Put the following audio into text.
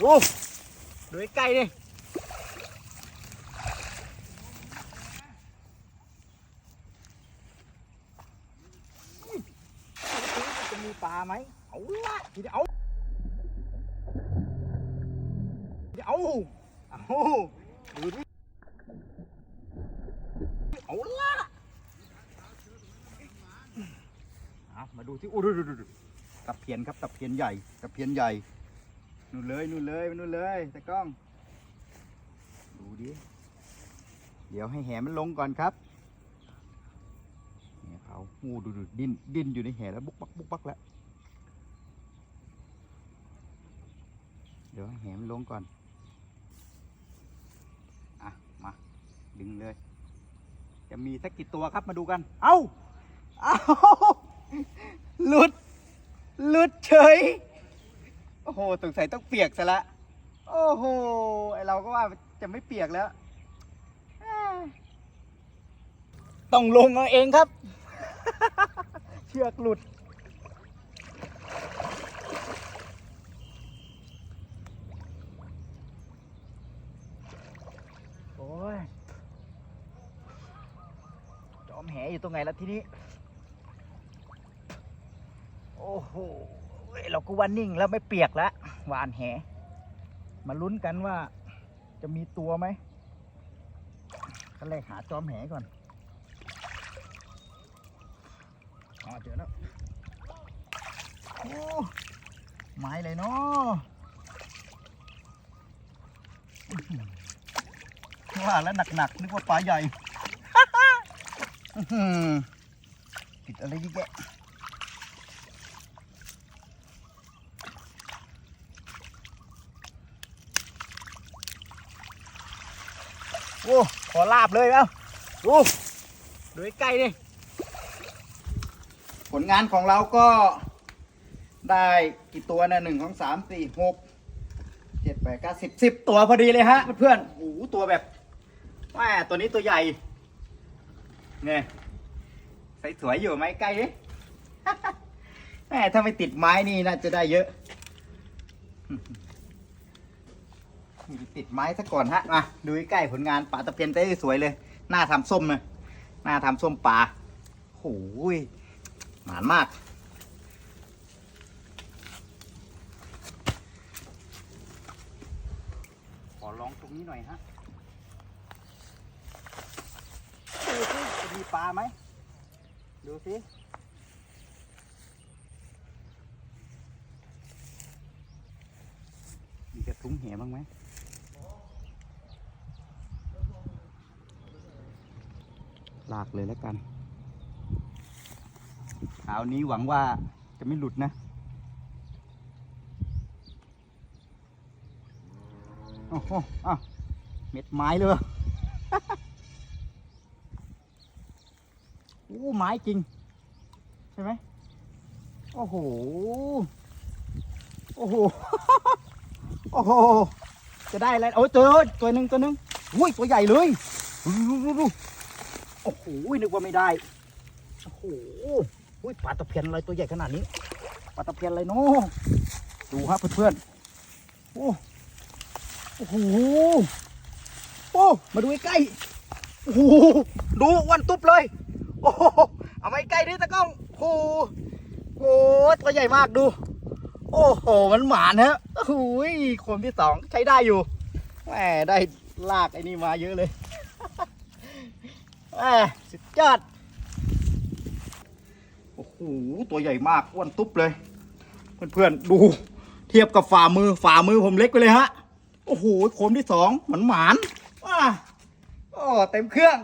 โอ้ดูใกล้ดิจะมีปลาไหมเอาละทีเดียวเอาเอาเอาดูดิเอาละอามาดูที่โอ้ดูดูดูดูตะเพียนครับตะเพียนใหญ่ตะเพียนใหญ่ นู่นเลยนู่นเลยนู่นเลยตะกล้อง ดูดิ เดี๋ยวให้แหมันลงก่อนครับเนี่ยเขางูดูดูดิ้นดิ้นอยู่ในแหแล้วบุกบักบุกบักแล้ว เดี๋ยวให้แหมันลงก่อน อะ มา ดึงเลย จะมีสักกี่ตัวครับมาดูกัน เอ้า เอ้าหลุด หลุดเฉย โอ้โหสงสัยต้องเปียกซะละ โอ้โห ไอเราก็ว่าจะไม่เปียกแล้ว ต้องลงเอาเองครับ เชือกหลุด โอ้ย จอมแหอยู่ตรงไหนแล้วทีนี้ โอ้โห เราก็ว่านิ่งแล้วไม่เปียกแล้วหวานแห มาลุ้นกันว่าจะมีตัวไหมขั้นแรกหาจอมแหก่อนอ๋อเจอแล้วโอ้ไม้เลยเนาะว่าแล้วหนักๆนึกว่าปลาใหญ่ติดอะไรเยอะแยะ โอ้ขอลาบเลยเอ้าดูดูใกล้ดิผลงานของเราก็ได้กี่ตัวนะหนึ่งของสามสี่หกเจ็ดแปดเก้าสิบสิบตัวพอดีเลยฮะเพื่อนๆโอ้ตัวแบบแม่ตัวนี้ตัวใหญ่เนี่ยใส่สวยอยู่ไหมใกล้ดิแม่ถ้าไม่ติดไม้นี่น่าจะได้เยอะ มีติดไม้ซะก่อนฮะมาดูใกล้ผลงานป่าตะเพียนได้สวยเลย หน้าทำส้มเลยหน้าทำส้มป่าโอ้ยหมานมากขอลองตรงนี้หน่อยฮะดูสิจะมีปลาไหม ดูสิ มีกระทุ้งแหบ้างไหม ลากเลยแล้วกันคราวนี้หวังว่าจะไม่หลุดนะโอ้โหอ้าวเม็ดไม้เลยโอ้ไม้จริง ใช่ไหมโอ้โห โอ้โห โอ้โห จะได้อะไร โอ้ยเจอตัวหนึ่งตัวหนึ่งอุ้ยตัวใหญ่เลยดูดู โอ้โหนึกว่าไม่ได้ โอ้โหอุ้ยปลาตะเพียนอะไรตัวใหญ่ขนาดนี้ปลาตะเพียนอะไรเนาะดูครับเพื่อนๆโอ้โอ้โหโอ้มาดูใกล้โอ้โหดูวันตุ๊บเลย โอ้เอามาใกล้ดิตะกล้องโอ้โหโอ้โหตัวใหญ่มากดู โอ้โหมันหมานฮะโอ้โหคนที่สองใช้ได้อยู่แหมได้ลากไอ้นี่มาเยอะเลย สุดยอด โอ้โห ตัวใหญ่มากอ้วนตุ๊บเลย เพื่อนๆ ดู เทียบกับฝ่ามือฝ่ามือผมเล็กไปเลยฮะ โอ้โหโคมที่สองหมันหมานว้าโอ้เต็มเครื่อง